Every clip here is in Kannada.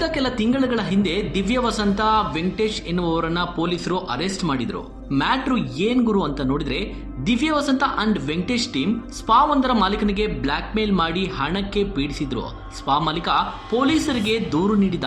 ತಿಂಗಳುಗಳ ಹಿಂದೆ ದಿವ್ಯ ವಸಂತ, ವೆಂಕಟೇಶ್ ಎನ್ನುವವರನ್ನ ಪೊಲೀಸರು ಅರೆಸ್ಟ್ ಮಾಡಿದ್ರು. ಮ್ಯಾಟ್ರು ಏನ್ ಗುರು ಅಂತ ನೋಡಿದ್ರೆ, Divya Vasantha and Venkatesh team spa ಒಂದರ ಮಾಲೀಕನಿಗೆ ಬ್ಲಾಕ್ ಮೇಲ್ ಮಾಡಿ ಹಣಕ್ಕೆ ಪೀಡಿಸಿದ್ರು. ಸ್ಪಾ ಮಾಲೀಕ ಪೊಲೀಸರಿಗೆ ದೂರು ನೀಡಿದ.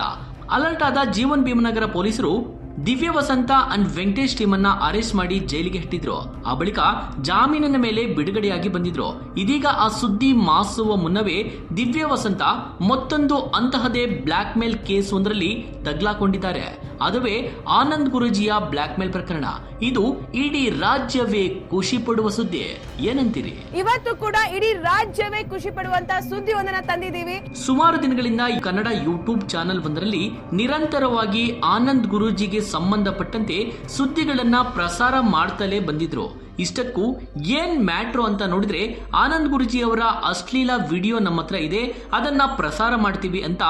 ಅಲರ್ಟ್ ಆದ ಜೀವನ್ ಭೀಮನಗರ ಪೊಲೀಸರು ದಿವ್ಯ ವಸಂತ ಅಂಡ್ ವೆಂಕಟೇಶ್ ಟೀಮ್ ಅನ್ನ ಅರೆಸ್ಟ್ ಮಾಡಿ ಜೈಲಿಗೆ ಇಟ್ಟಿದ್ರು. ಆ ಬಳಿಕ ಜಾಮೀನಿನ ಮೇಲೆ ಬಿಡುಗಡೆಯಾಗಿ ಬಂದಿದ್ರು. ಇದೀಗ ಆ ಸುದ್ದಿ ಮಾಸುವ ಮುನ್ನವೇ ದಿವ್ಯ ವಸಂತ ಮತ್ತೊಂದು ಅಂತಹದೇ ಬ್ಲಾಕ್ ಮೇಲ್ ಕೇಸ್ ಒಂದರಲ್ಲಿ ತಗ್ಲಾಕೊಂಡಿದ್ದಾರೆ. ಅದುವೇ ಆನಂದ್ ಗುರುಜಿಯ ಬ್ಲಾಕ್ ಮೇಲ್ ಪ್ರಕರಣ. ಇದು ಇಡೀ ರಾಜ್ಯವೇ ಖುಷಿ ಪಡುವ ಸುದ್ದಿ. ಏನಂತೀರಿ? ಇವತ್ತು ಕೂಡ ಇಡೀ ರಾಜ್ಯವೇ ಖುಷಿ ಪಡುವಂತ ಸುದ್ದಿ ಒಂದನ್ನ ತಂದಿದ್ದೀವಿ. ಸುಮಾರು ದಿನಗಳಿಂದ ಈ ಕನ್ನಡ ಯೂಟ್ಯೂಬ್ ಚಾನೆಲ್ ಒಂದರಲ್ಲಿ ನಿರಂತರವಾಗಿ ಆನಂದ್ ಗುರೂಜಿಗೆ ಸಂಬಂಧಪಟ್ಟಂತೆ ಸುದ್ದಿಗಳನ್ನ ಪ್ರಸಾರ ಮಾಡ್ತಲೇ ಬಂದಿದ್ರು. ಇಷ್ಟಕ್ಕೂ ಏನ್ ಮ್ಯಾಟ್ರು ಅಂತ ನೋಡಿದ್ರೆ ಆನಂದ್ ಗುರುಜಿ ಅವರ ಅಶ್ಲೀಲ ವಿಡಿಯೋ ನಮ್ಮ ಹತ್ರ ಇದೆ. ಅದನ್ನ ಪ್ರಸಾರ ಮಾಡ್ತೀವಿ ಅಂತ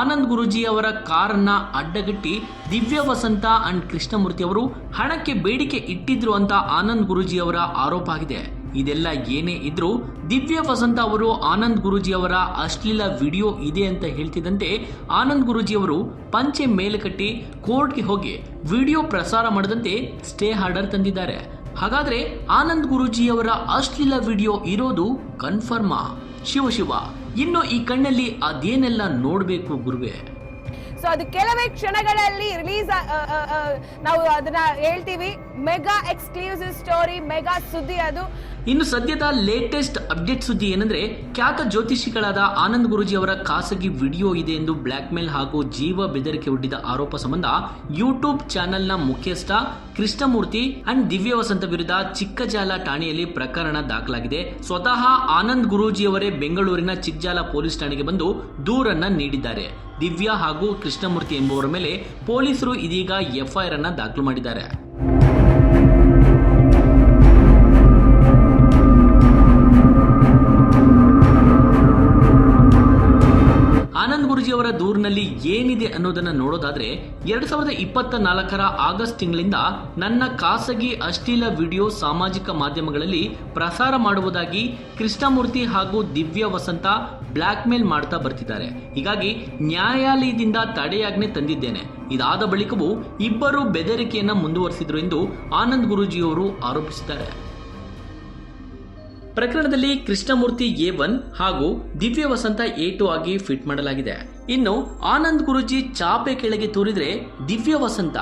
ಆನಂದ್ ಗುರುಜಿ ಅವರ ಕಾರನ್ನ ಅಡ್ಡಗಟ್ಟಿ ದಿವ್ಯ ವಸಂತ ಅಂಡ್ ಕೃಷ್ಣಮೂರ್ತಿ ಅವರು ಹಣಕ್ಕೆ ಬೇಡಿಕೆ ಇಟ್ಟಿದ್ರು ಅಂತ ಆನಂದ್ ಗುರುಜಿ ಅವರ ಆರೋಪ ಆಗಿದೆ. ಇದೆಲ್ಲ ಏನೇ ಇದ್ರು ದಿವ್ಯ ವಸಂತ ಅವರು ಆನಂದ್ ಗುರುಜಿ ಅವರ ಅಶ್ಲೀಲ ವಿಡಿಯೋ ಇದೆ ಅಂತ ಹೇಳ್ತಿದ್ದಂತೆ ಆನಂದ್ ಗುರುಜಿ ಅವರು ಪಂಚೆ ಮೇಲೆ ಕಟ್ಟಿ ಕೋರ್ಟ್ಗೆ ಹೋಗಿ ವಿಡಿಯೋ ಪ್ರಸಾರ ಮಾಡದಂತೆ ಸ್ಟೇ ಆರ್ಡರ್ ತಂದಿದ್ದಾರೆ. ಹಾಗಾದ್ರೆ ಆನಂದ್ ಗುರುಜಿಯವರ ಅಶ್ಲೀಲ ವಿಡಿಯೋ ಇರೋದು ಕನ್ಫರ್ಮಾ? ಶಿವ ಶಿವ, ಇನ್ನು ಈ ಕಣ್ಣಲ್ಲಿ ಅದೇನೆಲ್ಲ ನೋಡ್ಬೇಕು ಗುರುವೆ? ಸೊ ಅದು ಕೆಲವೇ ಕ್ಷಣಗಳಲ್ಲಿ ರಿಲೀಸ್ ನಾವು ಅದನ್ನ ಹೇಳ್ತೀವಿ. ಮೆಗಾ ಎಕ್ಸ್ಕ್ಲೂಸಿವ್ ಸ್ಟೋರಿ ಮೆಗಾ ಸುದ್ದಿ ಅದು. ಇನ್ನು ಸದ್ಯದ ಲೇಟೆಸ್ಟ್ ಅಪ್ಡೇಟ್ ಸುದ್ದಿ ಏನಂದ್ರೆ ಖ್ಯಾತ ಜ್ಯೋತಿಷಿಗಳಾದ ಆನಂದ್ ಗುರುಜಿ ಅವರ ಖಾಸಗಿ ವಿಡಿಯೋ ಇದೆ ಎಂದು ಬ್ಲಾಕ್ ಮೇಲ್ ಹಾಗೂ ಜೀವ ಬೆದರಿಕೆ ಒಡ್ಡಿದ ಆರೋಪ ಸಂಬಂಧ ಯೂಟ್ಯೂಬ್ ಚಾನೆಲ್ನ ಮುಖ್ಯಸ್ಥ ಕೃಷ್ಣಮೂರ್ತಿ ಅಂಡ್ ದಿವ್ಯ ವಸಂತ ವಿರುದ್ಧ ಚಿಕ್ಕಜಾಲ ಠಾಣೆಯಲ್ಲಿ ಪ್ರಕರಣ ದಾಖಲಾಗಿದೆ. ಸ್ವತಃ ಆನಂದ್ ಗುರೂಜಿ ಅವರೇ ಬೆಂಗಳೂರಿನ ಚಿಕ್ಕಜಾಲ ಪೊಲೀಸ್ ಠಾಣೆಗೆ ಬಂದು ದೂರನ್ನ ನೀಡಿದ್ದಾರೆ. ದಿವ್ಯಾ ಹಾಗೂ ಕೃಷ್ಣಮೂರ್ತಿ ಎಂಬುವರ ಮೇಲೆ ಪೊಲೀಸರು ಇದೀಗ ಎಫ್ಐಆರ್ ಅನ್ನ ದಾಖಲು ಮಾಡಿದ್ದಾರೆ. ದೂರಿನಲ್ಲಿ ಏನಿದೆ ಅನ್ನೋದನ್ನು ನೋಡೋದಾದ್ರೆ ಎರಡ್ ಸಾವಿರದ ಇಪ್ಪತ್ತ ನಾಲ್ಕರ ಆಗಸ್ಟ್ ತಿಂಗಳಿಂದ ನನ್ನ ಖಾಸಗಿ ಅಶ್ಲೀಲ ವಿಡಿಯೋ ಸಾಮಾಜಿಕ ಮಾಧ್ಯಮಗಳಲ್ಲಿ ಪ್ರಸಾರ ಮಾಡುವುದಾಗಿ ಕೃಷ್ಣಮೂರ್ತಿ ಹಾಗೂ ದಿವ್ಯ ವಸಂತ ಬ್ಲಾಕ್ ಮೇಲ್ ಮಾಡ್ತಾ ಬರ್ತಿದ್ದಾರೆ. ಹೀಗಾಗಿ ನ್ಯಾಯಾಲಯದಿಂದ ತಡೆಯಾಜ್ಞೆ ತಂದಿದ್ದೇನೆ. ಇದಾದ ಬಳಿಕವೂ ಇಬ್ಬರು ಬೆದರಿಕೆಯನ್ನ ಮುಂದುವರಿಸಿದ್ರು ಎಂದು ಆನಂದ್ ಗುರೂಜಿಯವರು ಆರೋಪಿಸಿದ್ದಾರೆ. ಪ್ರಕರಣದಲ್ಲಿ ಕೃಷ್ಣಮೂರ್ತಿ ಎ ಒನ್ ಹಾಗೂ ದಿವ್ಯ ವಸಂತ ಎ ಟು ಆಗಿ ಫಿಟ್ ಮಾಡಲಾಗಿದೆ. ಇನ್ನು ಆನಂದ್ ಗುರುಜಿ ಚಾಪೆ ಕೆಳಗೆ ತೂರಿದ್ರೆ ದಿವ್ಯ ವಸಂತ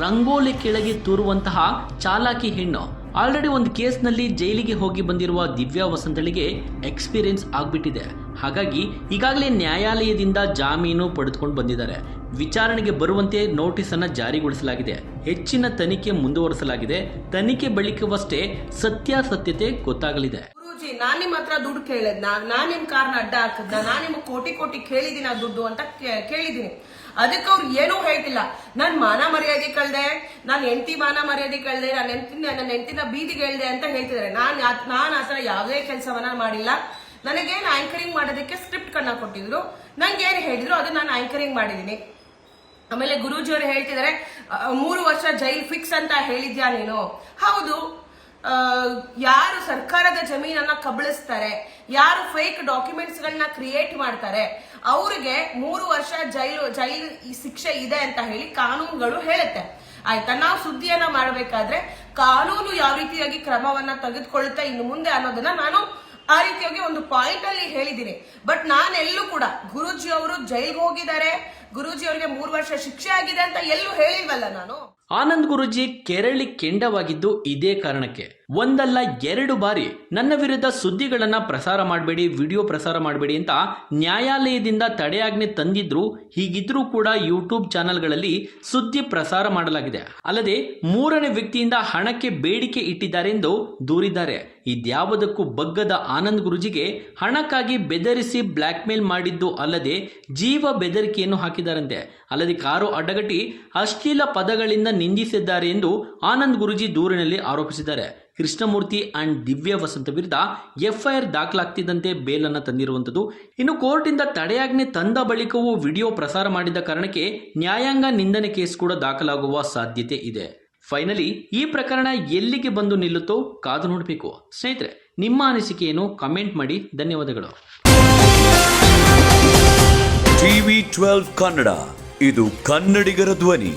ರಂಗೋಲಿ ಕೆಳಗೆ ತೂರುವಂತಹ ಚಾಲಾಕಿ ಹೆಣ್ಣು. ಆಲ್ರೆಡಿ ಒಂದು ಕೇಸ್ನಲ್ಲಿ ಜೈಲಿಗೆ ಹೋಗಿ ಬಂದಿರುವ ದಿವ್ಯ ವಸಂತಳಿಗೆ ಎಕ್ಸ್ಪೀರಿಯನ್ಸ್ ಆಗ್ಬಿಟ್ಟಿದೆ. ಹಾಗಾಗಿ ಈಗಾಗಲೇ ನ್ಯಾಯಾಲಯದಿಂದ ಜಾಮೀನು ಪಡೆದುಕೊಂಡು ಬಂದಿದ್ದಾರೆ. ವಿಚಾರಣೆಗೆ ಬರುವಂತೆ ನೋಟಿಸ್ ಅನ್ನ ಜಾರಿಗೊಳಿಸಲಾಗಿದೆ. ಹೆಚ್ಚಿನ ತನಿಖೆ ಮುಂದುವರಿಸಲಾಗಿದೆ. ತನಿಖೆ ಬಳಿಕವಷ್ಟೇ ಸತ್ಯಾಸತ್ಯತೆ ಗೊತ್ತಾಗಲಿದೆ. ನಾನ್ ನಿಮ್ ಹತ್ರ ದುಡ್ಡು ಕೇಳಿದ್ನ ನಾನ್ ನಿಮ್ ಕಾರ್ನ ಅಡ್ಡ ಹಾಕಿದ್ನ ನಾನ್ ನಿಮ್ಗೆ ಕೋಟಿ ಕೋಟಿ ಕೇಳಿದಿನ ದುಡ್ಡು ಅಂತ ಕೇಳಿದೀನಿ. ಅದಕ್ಕೆ ಅವ್ರು ಏನೂ ಹೇಳ್ತಿಲ್ಲ. ನಾನು ಮಾನ ಮರ್ಯಾದೆ ಕಳ್ದೆ ನಾನ್ ಹೆಂಡತಿ ಮಾನ ಮರ್ಯಾದೆ ಕಳ್ದೆ ನನ್ನ ಹೆಂಡತಿನ ನನ್ನ ಹೆಂಡತಿನ ಬೀದಿಗೆ ಹೇಳ್ದೆ ಅಂತ ಹೇಳ್ತಿದ್ದಾರೆ ನಾನ್ ಆ- ನಾನ್ ಆತರ ಯಾವುದೇ ಕೆಲಸವನ್ನ ಮಾಡಿಲ್ಲ. ನನಗೇನು ಆಂಕರಿಂಗ್ ಮಾಡೋದಕ್ಕೆ ಸ್ಕ್ರಿಪ್ಟ್ ಕಣ್ಣ ಕೊಟ್ಟಿದ್ರು. ನಂಗೆ ಏನು ಹೇಳಿದ್ರು ಅದನ್ನ ನಾನು ಆಂಕರಿಂಗ್ ಮಾಡಿದ್ದೀನಿ ಆಮೇಲೆ ಗುರೂಜಿಯವರು ಹೇಳ್ತಿದ್ದಾರೆ ಮೂರು ವರ್ಷ ಜೈಲ್ ಫಿಕ್ಸ್ ಅಂತ ಹೇಳಿದ್ಯಾ ನೀನು? ಹೌದು. ಆ, ಯಾರು ಸರ್ಕಾರದ ಜಮೀನನ್ನ ಕಬಳಿಸ್ತಾರೆ, ಯಾರು ಫೇಕ್ ಡಾಕ್ಯುಮೆಂಟ್ಸ್ ಗಳನ್ನ ಕ್ರಿಯೇಟ್ ಮಾಡ್ತಾರೆ, ಅವ್ರಿಗೆ ಮೂರು ವರ್ಷ ಜೈಲು ಜೈಲು ಶಿಕ್ಷೆ ಇದೆ ಅಂತ ಹೇಳಿ ಕಾನೂನುಗಳು ಹೇಳುತ್ತೆ. ಆಯ್ತಾ? ನಾವು ಸುದ್ದಿಯನ್ನ ಮಾಡಬೇಕಾದ್ರೆ ಕಾನೂನು ಯಾವ ರೀತಿಯಾಗಿ ಕ್ರಮವನ್ನ ತೆಗೆದುಕೊಳ್ಳುತ್ತೆ ಇನ್ನು ಮುಂದೆ ಅನ್ನೋದನ್ನ ನಾನು ಆ ರೀತಿಯಾಗಿ ಒಂದು ಪಾಯಿಂಟ್ ಅಲ್ಲಿ ಹೇಳಿದ್ದೀನಿ. ಬಟ್ ನಾನೆಲ್ಲೂ ಕೂಡ ಗುರುಜಿ ಅವರು ಜೈಲ್ಗೆ ಹೋಗಿದ್ದಾರೆ, ಗುರುಜಿ ಅವರಿಗೆ ಮೂರು ವರ್ಷ ಶಿಕ್ಷೆ ಆಗಿದೆ ಅಂತ ಎಲ್ಲೂ ಹೇಳಿಲ್ವಲ್ಲ ನಾನು? ಆನಂದ್ ಗುರುಜಿ ಕೆರಳಿ ಕೆಂಡವಾಗಿದ್ದು ಇದೇ ಕಾರಣಕ್ಕೆ. ಒಂದಲ್ಲ ಎರಡು ಬಾರಿ ನನ್ನ ವಿರುದ್ಧ ಸುದ್ದಿಗಳನ್ನ ಪ್ರಸಾರ ಮಾಡಬೇಡಿ, ವಿಡಿಯೋ ಪ್ರಸಾರ ಮಾಡಬೇಡಿ ಅಂತ ನ್ಯಾಯಾಲಯದಿಂದ ತಡೆಯಾಜ್ಞೆ ತಂದಿದ್ರು, ಹೀಗಿದ್ರೂ ಕೂಡ ಯೂಟ್ಯೂಬ್ ಚಾನೆಲ್ಗಳಲ್ಲಿ ಸುದ್ದಿ ಪ್ರಸಾರ ಮಾಡಲಾಗಿದೆ. ಅಲ್ಲದೆ ಮೂರನೇ ವ್ಯಕ್ತಿಯಿಂದ ಹಣಕ್ಕೆ ಬೇಡಿಕೆ ಇಟ್ಟಿದ್ದಾರೆ ಎಂದು ದೂರಿದ್ದಾರೆ. ಇದ್ಯಾವುದಕ್ಕೂ ಬಗ್ಗದ ಆನಂದ್ ಗುರುಜಿಗೆ ಹಣಕ್ಕಾಗಿ ಬೆದರಿಸಿ ಬ್ಲ್ಯಾಕ್ ಮೇಲ್ ಮಾಡಿದ್ದು ಅಲ್ಲದೆ ಜೀವ ಬೆದರಿಕೆಯನ್ನು ಹಾಕಿದ್ದಾರಂತೆ. ಅಲ್ಲದೆ ಕಾರು ಅಡ್ಡಗಟ್ಟಿ ಅಶ್ಲೀಲ ಪದಗಳಿಂದ ನಿಂದಿಸಿದ್ದಾರೆ ಎಂದು ಆನಂದ್ ಗುರುಜಿ ದೂರಿನಲ್ಲಿ ಆರೋಪಿಸಿದ್ದಾರೆ. ಕೃಷ್ಣಮೂರ್ತಿ ಅಂಡ್ ದಿವ್ಯ ವಸಂತ ವಿರುದ್ಧ ಎಫ್ಐಆರ್ ದಾಖಲಾಗ್ತಿದ್ದಂತೆ ಬೇಲನ್ನು ತಂದಿರುವಂಥದ್ದು. ಇನ್ನು ಕೋರ್ಟಿಂದ ತಡೆಯಾಜ್ಞೆ ತಂದ ಬಳಿಕವೂ ವಿಡಿಯೋ ಪ್ರಸಾರ ಮಾಡಿದ ಕಾರಣಕ್ಕೆ ನ್ಯಾಯಾಂಗ ನಿಂದನೆ ಕೇಸ್ ಕೂಡ ದಾಖಲಾಗುವ ಸಾಧ್ಯತೆ ಇದೆ. ಫೈನಲಿ, ಈ ಪ್ರಕರಣ ಎಲ್ಲಿಗೆ ಬಂದು ನಿಲ್ಲುತ್ತೋ ಕಾದು ನೋಡಬೇಕು. ಸ್ನೇಹಿತರೆ, ನಿಮ್ಮ ಅನಿಸಿಕೆಯನ್ನು ಕಮೆಂಟ್ ಮಾಡಿ. ಧನ್ಯವಾದಗಳು. ಟಿವಿ ಟ್ವೆಲ್ವ್ ಕನ್ನಡ, ಇದು ಕನ್ನಡಿಗರ ಧ್ವನಿ.